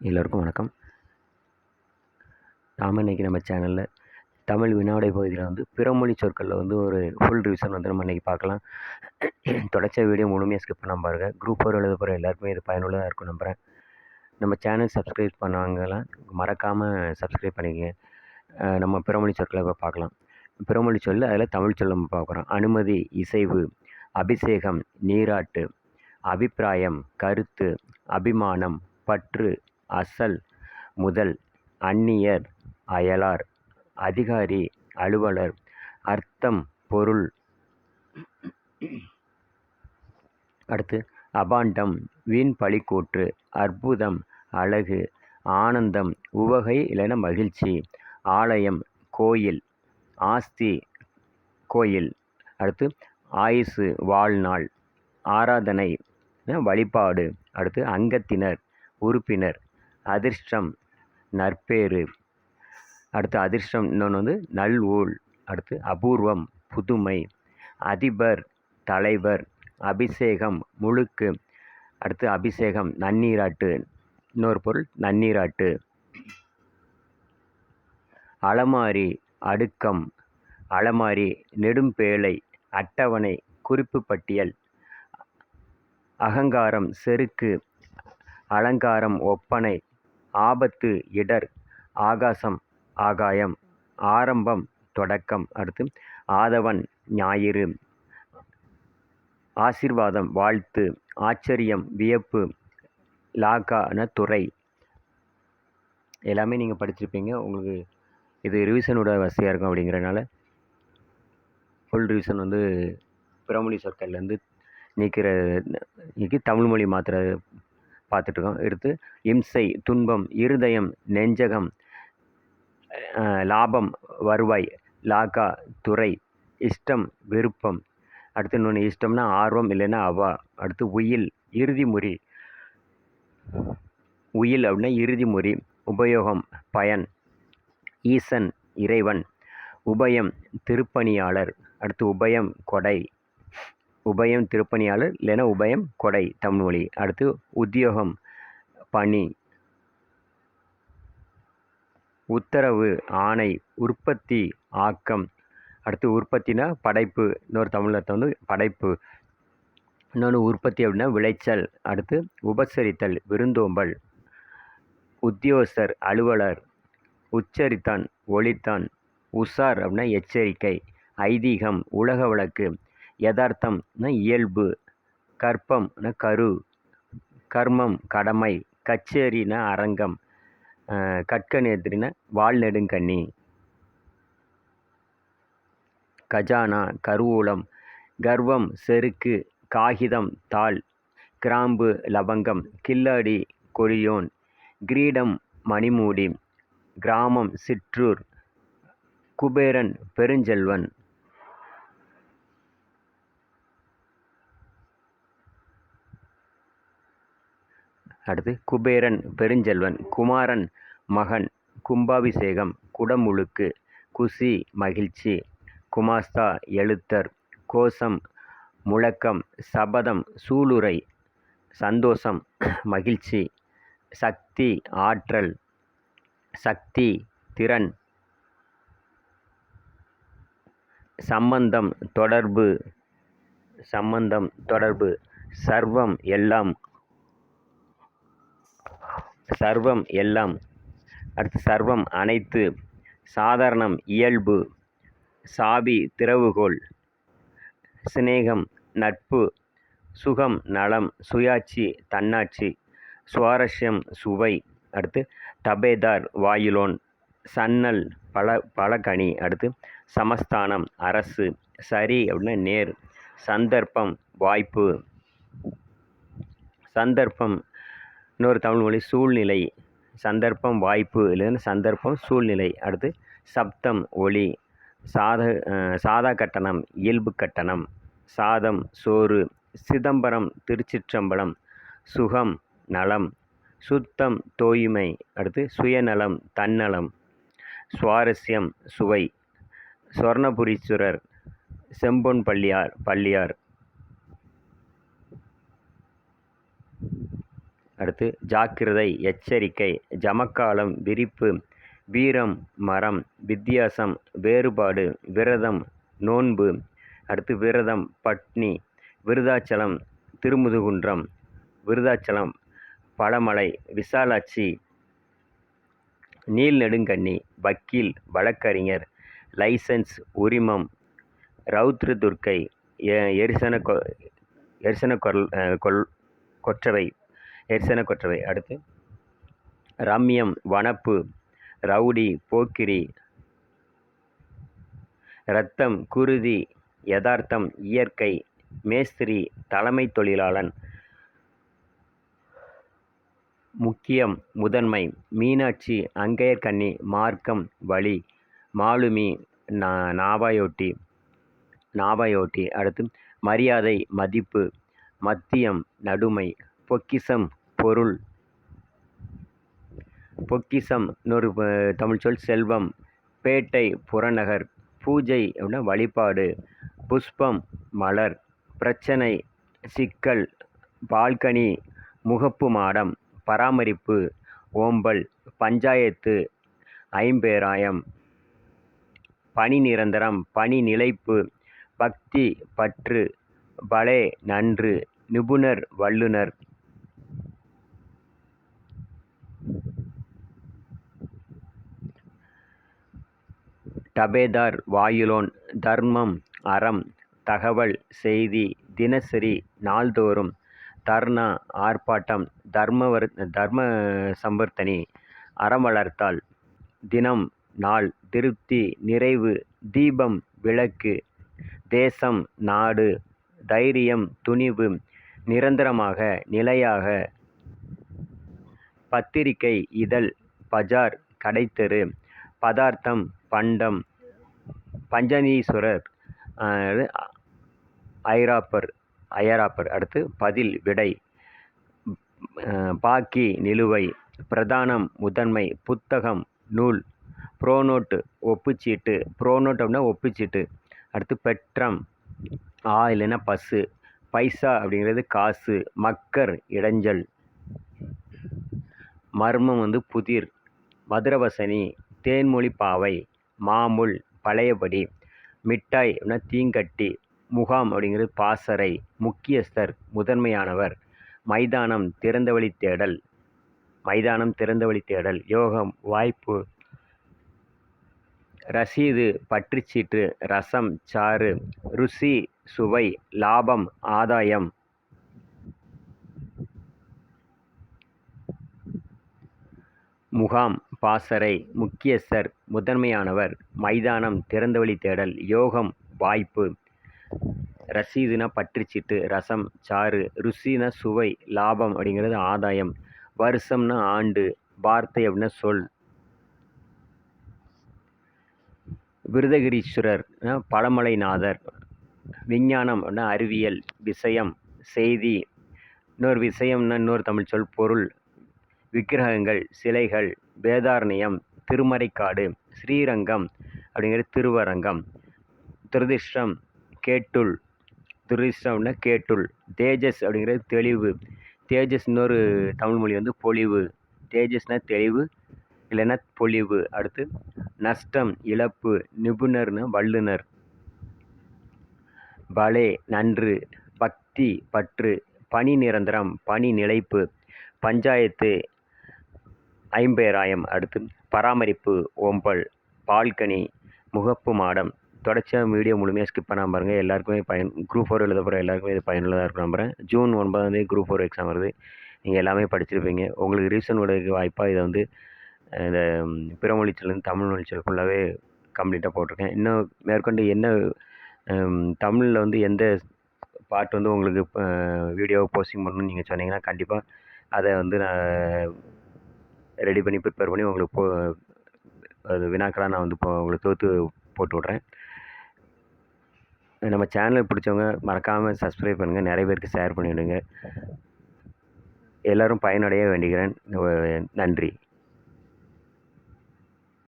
எல்லோருக்கும் வணக்கம். நாம் இன்றைக்கி நம்ம சேனலில் தமிழ் வினாடை பகுதியில் வந்து பிறமொழி சொற்களில் வந்து ஒரு ஃபுல் ரிவிஷன் வந்து நம்ம இன்றைக்கி பார்க்கலாம். தொடர்ச்சியாக வீடியோ முழுமையாக ஸ்கிப் பண்ண பாருங்கள் குரூப் ஃபோர் எழுத போகிற எல்லாருக்குமே இது பயனுள்ளதாக இருக்கும் நம்புகிறேன் நம்ம சேனல் சப்ஸ்கிரைப் பண்ணவங்கலாம் மறக்காமல் சப்ஸ்கிரைப் பண்ணிக்கங்க. நம்ம பிறமொழி சொற்களை இப்போ பார்க்கலாம். பிறமொழி சொல் அதில் தமிழ் சொல்ல நம்ம பார்க்குறோம் அனுமதி இசைவு அபிஷேகம் நீராட்டு அபிப்பிராயம் கருத்து அபிமானம் பற்று அசல் முதல் அந்நியர் அயலார் அதிகாரி அலுவலர் அர்த்தம் பொருள். அடுத்து அபாண்டம் வீண் பழிக்கூற்று அற்புதம் அழகு ஆனந்தம் உவகை இல்லைன்னா மகிழ்ச்சி ஆலயம் கோயில் ஆஸ்தி கோயில். அடுத்து ஆயுசு வாழ்நாள் ஆராதனை வழிபாடு. அடுத்து அங்கத்தினர் உறுப்பினர் அதிர்ஷ்டம் நற்பேறு. அடுத்து அதிர்ஷ்டம் இன்னொன்று வந்து நல்ஊழ் அடுத்து அபூர்வம் புதுமை அதிபர் தலைவர் அபிஷேகம் முழுக்கு. அடுத்து அபிஷேகம் நன்னீராட்டு. இன்னொரு பொருள் நன்னீராட்டு. அலமாரி அடுக்கம். அலமாரி நெடும்பேழை அட்டவணை குறிப்பு பட்டியல். அகங்காரம் செருக்கு. அலங்காரம் ஒப்பனை. ஆபத்து இடர் ஆகாசம் ஆகாயம் ஆரம்பம் தொடக்கம் அடுத்து ஆதவன் ஞாயிறு ஆசீர்வாதம் வாழ்த்து ஆச்சரியம் வியப்பு லாக்கான துறை. எல்லாமே நீங்கள் படிச்சிருப்பீங்க. உங்களுக்கு இது ரிவிஷனோட வசதியாக இருக்கும் அப்படிங்கிறனால ஃபுல் ரிவிஷன் வந்து பிறமொழி சொற்கள்லேருந்து நீக்கிற நீக்கி தமிழ் மொழி மாத்திர பார்த்துட்ருக்கோம். எடுத்து இம்சை துன்பம் இருதயம் நெஞ்சகம் லாபம் வருவாய் லாக்கா துறை இஷ்டம் விருப்பம். அடுத்து இன்னொன்று இஷ்டம்னா ஆர்வம் இல்லைன்னா அவா. அடுத்து உயில் இறுதி முறி. உயில் அப்படின்னா இறுதி முறி. உபயோகம் பயன். ஈசன் இறைவன். உபயம் திருப்பணியாளர். அடுத்து உபயம் கொடை. உபயம் திருப்பணியாளர் இல்லைன்னா உபயம் கொடை தமிழ் மொழி. அடுத்து உத்தியோகம் பணி. உத்தரவு ஆணை உற்பத்தி ஆக்கம். அடுத்து உற்பத்தினா படைப்பு. இன்னொரு தமிழகத்தை வந்து படைப்பு. இன்னொன்று உற்பத்தி அப்படின்னா விளைச்சல். அடுத்து உபசரித்தல் விருந்தோம்பல். உத்தியோகஸ்தர் அலுவலர் உச்சரித்தான் ஒளித்தான் உசார் அப்படின்னா எச்சரிக்கை. ஐதீகம் உலக வழக்கு. யதார்த்தம்னா இயல்பு கற்பம்னா கரு கர்மம் கடமை கச்சேரினா அரங்கம் அஹ் கற்கநேத்திரினா வால்நெடுங்கண்ணி கஜானா கருவூலம் கர்வம் செருக்கு காகிதம் தாள் கிராம்பு லவங்கம் கில்லாடி கொடியோன் கிரீடம் மணிமூடி கிராமம் சிற்றூர் குபேரன் பெருஞ்செல்வன். அடுத்து குபேரன் பெருஞ்செல்வன் குமாரன் மகன் கும்பாபிஷேகம் குடமுழுக்கு குசி மகிழ்ச்சி குமாஸ்தா எழுத்தர் கோஷம் முழக்கம் சபதம் சூளுரை சந்தோஷம் மகிழ்ச்சி சக்தி ஆற்றல் சக்தி திறன் சம்பந்தம் தொடர்பு சம்பந்தம் தொடர்பு சர்வம் எல்லாம் சர்வம் எல்லாம். அடுத்து சர்வம் அனைத்து. சாதாரணம் இயல்பு. சாவி திறவுகோல் சிநேகம் நட்பு. சுகம் நலம் சுயாட்சி தன்னாட்சி. சுவாரஸ்யம் சுவை. அடுத்து தபேதார் வாயிலோன். சன்னல் பல பலகனி. அடுத்து சமஸ்தானம் அரசு. சரி அப்படின்னா நேர். சந்தர்ப்பம் வாய்ப்பு. சந்தர்ப்பம் இன்னொரு தமிழ் மொழி சூழ்நிலை சந்தர்ப்பம் வாய்ப்பு. இல்லைன்னா சந்தர்ப்பம் சூழ்நிலை. அடுத்து சப்தம் ஒளி சாத சாதா கட்டணம் இயல்பு கட்டணம் சாதம் சோறு சிதம்பரம் திருச்சிற்றம்பலம் சுகம் நலம் சுத்தம் தூய்மை. அடுத்து சுயநலம் தன்னலம் சுவாரஸ்யம் சுவை சொர்ணபுரீஸ்வரர் செம்பொன் பள்ளியார் பள்ளியார். அடுத்து ஜாக்கிரதை எச்சரிக்கை ஜமக்காலம் விரிப்பு வீரம் மரம் வித்தியாசம் வேறுபாடு விரதம் நோன்பு. அடுத்து விரதம் பட்னி விருதாச்சலம் திருமுதுகுன்றம் விருதாச்சலம் பழமலை விசாலாட்சி நீல் நெடுங்கண்ணி வக்கீல் வழக்கறிஞர் லைசன்ஸ் உரிமம் ரௌத்ரு துர்க்கை எ- எரிசன கொ எரிசன கொல் கொல் கொற்றவை. எரிசன கொற்றவை அடுத்து ரம்யம் வனப்பு ரவுடி போக்கிரி இரத்தம் குருதி யதார்த்தம் இயற்கை மேஸ்திரி தலைமை தொழிலாளன் முக்கியம் முதன்மை மீனாட்சி அங்கையர்கண்ணி மார்க்கம் வழி மாலுமி நா நாவாயோட்டி நாபாயொட்டி அடுத்து மரியாதை மதிப்பு மத்தியம் நடுமை பொக்கிசம் பொருள். பொக்கிசம் இன்னொரு தமிழ் சொல் செல்வம் பேட்டை புறநகர் பூஜை அப்படின்னா வழிபாடு புஷ்பம் மலர் பிரச்சனை சிக்கல் பால்கனி முகப்பு மாடம் பராமரிப்பு ஓம்பல் பஞ்சாயத்து ஐம்பேராயம் பணி நிரந்தரம் பணி நிலைப்பு பக்தி பற்று பலே நன்று நிபுணர் வல்லுனர் டபேதார் வாயுலோன் தர்மம் அறம் தகவல் செய்தி தினசரி நாள்தோறும் தர்ணா ஆர்ப்பாட்டம் தர்மவர் தர்ம சம்பர்த்தனி அறம் வளர்த்தால் தினம் நாள் திருப்தி நிறைவு தீபம் விளக்கு தேசம் நாடு தைரியம் துணிவு நிரந்தரமாக நிலையாக பத்திரிகை இதழ் பஜார் கடைத்தெரு பதார்த்தம் பண்டம் பஞ்சனீஸ்வரர் ஐராப்பர் ஐயராப்பர். அடுத்து பதில் விடை. பாக்கி நிலுவை பிரதானம் முதன்மை புத்தகம் நூல். ப்ரோனோட்டு ஒப்புச்சீட்டு. ப்ரோனோட் அப்படின்னா ஒப்புச்சீட்டு. அடுத்து பெட்ரம் ஆ இல்லைன்னா பஸ்ஸு பைசா அப்படிங்கிறது காசு. மக்கர் இடைஞ்சல். மர்மம் வந்து புதிர். மதுரவசனி தேன்மொழி பாவை. மாமுல் பழையபடி மிட்டாய் அப்படின்னா தீங்கட்டி முகாம் அப்படிங்கிறது பாசறை முக்கியஸ்தர் முதன்மையானவர். மைதானம் திறந்தவழி தேடல் மைதானம் திறந்தவழி தேடல் யோகம் வாய்ப்பு ரசீது பற்றுச்சீட்டு ரசம் சாறு ருசி சுவை லாபம் ஆதாயம் முகாம் பாசறை முக்கியஸ்தர் முதன்மையானவர் மைதானம் திறந்தவழி தேடல் யோகம் வாய்ப்பு. ரசீதுன பற்றுச்சீட்டு ரசம் சாறு ருசினா சுவை லாபம் அப்படிங்கிறது ஆதாயம். வருஷம்னா ஆண்டு வார்த்தை அப்படின்னா சொல். விருதகிரீஸ்வரர் பழமலைநாதர். விஞ்ஞானம் அப்படின்னா அறிவியல் விஷயம் செய்தி. இன்னொரு விஷயம்னா இன்னொரு தமிழ் சொல் பொருள். விக்கிரகங்கள் சிலைகள் வேதாரண்யம் திருமறைக்காடு ஸ்ரீரங்கம் அப்படிங்கிறது திருவரங்கம். துரதிர்ஷ்டம் கேட்டுள் துரதிர்ஷ்டம்னா கேட்டுள். தேஜஸ் அப்படிங்கிறது தெளிவு. தேஜஸ் இன்னொரு தமிழ் மொழி வந்து பொலிவு தேஜஸ்னால் தெளிவு இல்லைன்னா பொலிவு அடுத்து நஷ்டம் இழப்பு நிபுணர்னு வல்லுனர் பலே நன்று பக்தி பற்று பணி நிரந்தரம் பணி நிலைப்பு பஞ்சாயத்து ஐம்பேராயம் அடுத்து பராமரிப்பு ஓம்பல் பால்கனி முகப்பு மாடம். தொடர்ச்சியாக வீடியோ முழுமையாக ஸ்கிப் பண்ணாமல் பாருங்கள் எல்லாருக்குமே பயன் குரூப் ஃபோர் எழுத போகிற எல்லாருக்குமே இது பயனுள்ளதாக இருக்கும் நம்புகிறேன் ஜூன் ஒன்பதாந்தேதி குரூப் ஃபோர் எக்ஸாம் வருது. நீங்கள் எல்லாமே படிச்சிருப்பீங்க. உங்களுக்கு ரீசன் உடைய வாய்ப்பாக இதை வந்து இந்த பிற மொழிச்சிலேருந்து தமிழ் மொழிச்சல் ஃபுல்லாகவே கம்ப்ளீட்டாக போட்டிருக்கேன். இன்னும் மேற்கொண்டு என்ன தமிழில் வந்து எந்த பார்ட் வந்து உங்களுக்கு வீடியோவை போஸ்டிங் பண்ணணும்னு நீங்கள் சொன்னீங்கன்னா கண்டிப்பாக அதை வந்து நான் ரெடி பண்ணி ப்ரிப்பேர் பண்ணி உங்களுக்கு போ அது வினாக்களாக நான் வந்து இப்போ உங்களுக்கு தொகுத்து போட்டு விட்றேன். நம்ம சேனல் பிடிச்சவங்க மறக்காமல் சப்ஸ்கிரைப் பண்ணுங்கள் நிறைய பேருக்கு ஷேர் பண்ணிவிடுங்க எல்லோரும் பயனடைய வேண்டுகிறேன் நன்றி.